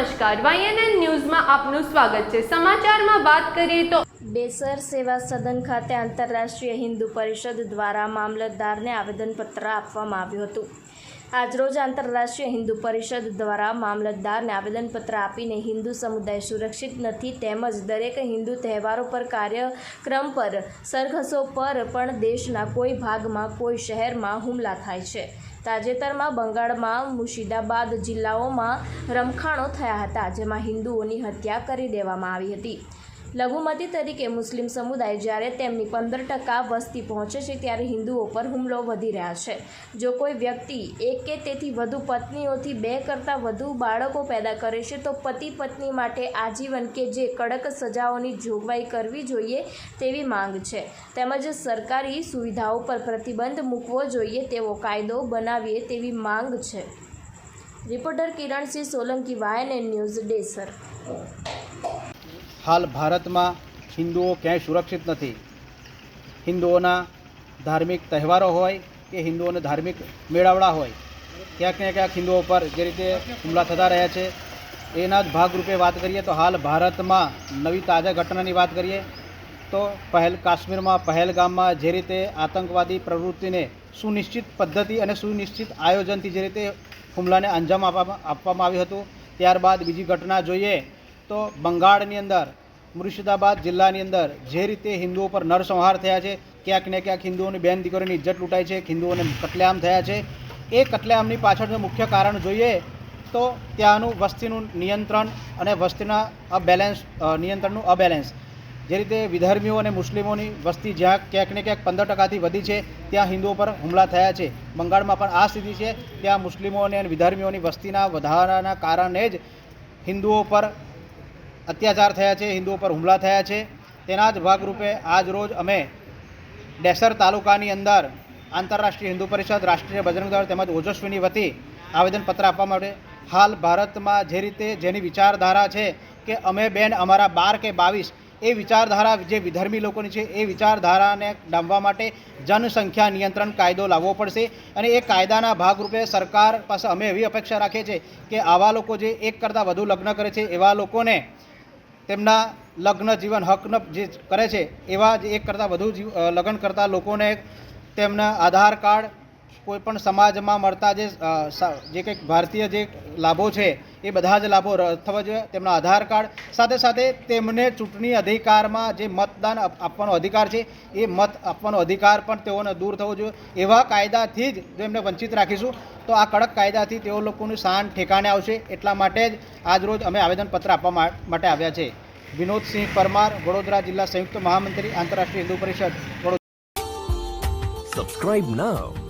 નમસ્કાર. વાયએનએન ન્યૂઝમાં આપનું સ્વાગત છે. સમાચારમાં વાત કરીએ તો બેસર સેવા સદન ખાતે આંતરરાષ્ટ્રીય હિન્દુ પરિષદ દ્વારા મામલતદારને આવેદનપત્ર આપવામાં આવ્યું હતું. આજરોજ આંતરરાષ્ટ્રીય હિન્દુ પરિષદ દ્વારા મામલતદારને આવેદનપત્ર આપીને હિન્દુ સમુદાય સુરક્ષિત નથી તેમજ દરેક હિન્દુ તહેવારો પર કાર્યક્રમ પર, સરઘસો પર પણ દેશના કોઈ ભાગમાં, કોઈ શહેરમાં હુમલા થાય છે. તાજેતરમાં બંગાળમાં મુર્શિદાબાદ જિલ્લાઓમાં રમખાણો થયા હતા જેમાં હિન્દુઓની હત્યા કરી દેવામાં આવી હતી. લઘુમતી તરીકે મુસ્લિમ સમુદાય જ્યારે તેમની પંદર ટકા વસ્તી પહોંચે છે ત્યારે હિન્દુઓ પર હુમલો વધી રહ્યા છે. જો કોઈ વ્યક્તિ એક કે તેથી વધુ પત્નીઓથી બે કરતાં વધુ બાળકો પેદા કરે છે, તો પતિ પત્ની માટે આજીવન કે જે કડક સજાઓની જોગવાઈ કરવી જોઈએ તેવી માંગ છે. તેમજ સરકારી સુવિધાઓ પર પ્રતિબંધ મૂકવો જોઈએ તેવો કાયદો બનાવીએ તેવી માંગ છે. રિપોર્ટર કિરણસિંહ સોલંકી, વાયન ન્યૂઝ ડેસર હાલ ભારતમાં હિન્દુઓ ક્યાંય સુરક્ષિત નથી. હિન્દુઓના ધાર્મિક તહેવારો હોય કે હિન્દુઓને ધાર્મિક મેળાવડા હોય, ક્યાંક ને ક્યાંક હિન્દુઓ પર જે રીતે હુમલા થતા રહ્યા છે, એના જ ભાગરૂપે વાત કરીએ તો હાલ ભારતમાં નવી તાજા ઘટનાની વાત કરીએ તો પહેલ, કાશ્મીરમાં પહેલગામમાં જે રીતે આતંકવાદી પ્રવૃત્તિને સુનિશ્ચિત પદ્ધતિ અને સુનિશ્ચિત આયોજનથી જે રીતે હુમલાને અંજામ આપવામાં આવ્યું હતું, ત્યારબાદ બીજી ઘટના જોઈએ તો બંગાળની અંદર, મુર્શિદાબાદ જિલ્લાની અંદર જે રીતે હિન્દુઓ પર નરસંહાર થયા છે, ક્યાંક ને ક્યાંક હિન્દુઓની બેન દીકરીની ઇજ્જત લૂંટાઈ છે, હિન્દુઓને કતલેઆમ થયા છે. એ કતલેઆમની પાછળનું મુખ્ય કારણ જોઈએ તો ત્યાંનું વસ્તીનું નિયંત્રણ અને વસ્તીના અબેલેન્સ નિયંત્રણનું અબેલેન્સ. જે રીતે વિધર્મીઓ અને મુસ્લિમોની વસ્તી જ્યાં ક્યાંક ને ક્યાંક પંદર ટકાથી વધી છે, ત્યાં હિન્દુઓ પર હુમલા થયા છે. બંગાળમાં પણ આ સ્થિતિ છે, ત્યાં મુસ્લિમોને અને વિધર્મીઓની વસ્તીના વધારાના કારણે જ હિન્દુઓ પર અત્યાચાર થયા છે, હિન્દુઓ પર હુમલા થયા છે. તેના જ ભાગરૂપે આજ રોજ અમે ડેસર તાલુકાની અંદર આંતરરાષ્ટ્રીય હિન્દુ પરિષદ, રાષ્ટ્રીય બજરંગ દળ તેમજ ઓજસ્વીની વતી આવેદનપત્ર આપવા માટે હાલ ભારતમાં જે રીતે જેની વિચારધારા છે કે અમે બેન અમારા બાર કે બાવીસ, એ વિચારધારા જે વિધર્મી લોકોની છે, એ વિચારધારાને ડામવા માટે જનસંખ્યા નિયંત્રણ કાયદો લાવવો પડશે અને એ કાયદાના ભાગરૂપે સરકાર પાસે અમે એવી અપેક્ષા રાખીએ છીએ કે આવા લોકો જે એક કરતાં વધુ લગ્ન કરે છે, એવા લોકોને તેમના લગ્ન જીવન હકન જે કરે છે, એવા જ એક કરતાં વધુ લગ્ન કરતા લોકોને તેમના આધાર કાર્ડ કોઈ પણ સમાજમાં મળતા જે જે કંઈક ભારતીય જે લાભો છે, એ બધા જ લાભો થવા જોઈએ. તેમના આધાર કાર્ડ, સાથે સાથે તેમને ચૂંટણી અધિકારમાં જે મતદાન આપવાનો અધિકાર છે, એ મત આપવાનો અધિકાર પણ તેઓને દૂર થવો જોઈએ. એવા કાયદાથી જ જો એમને વંચિત રાખીશું, તો આ કડક કાયદાથી તેઓ લોકોનું શાન ઠેકાણે આવશે. એટલા માટે જ આજરોજ અમે આવેદનપત્ર આપવા માટે આવ્યા છે. વિનોદસિંહ પરમાર, વડોદરા જિલ્લા સંયુક્ત મહામંત્રી, આંતરરાષ્ટ્રીય હિન્દુ પરિષદ Subscribe now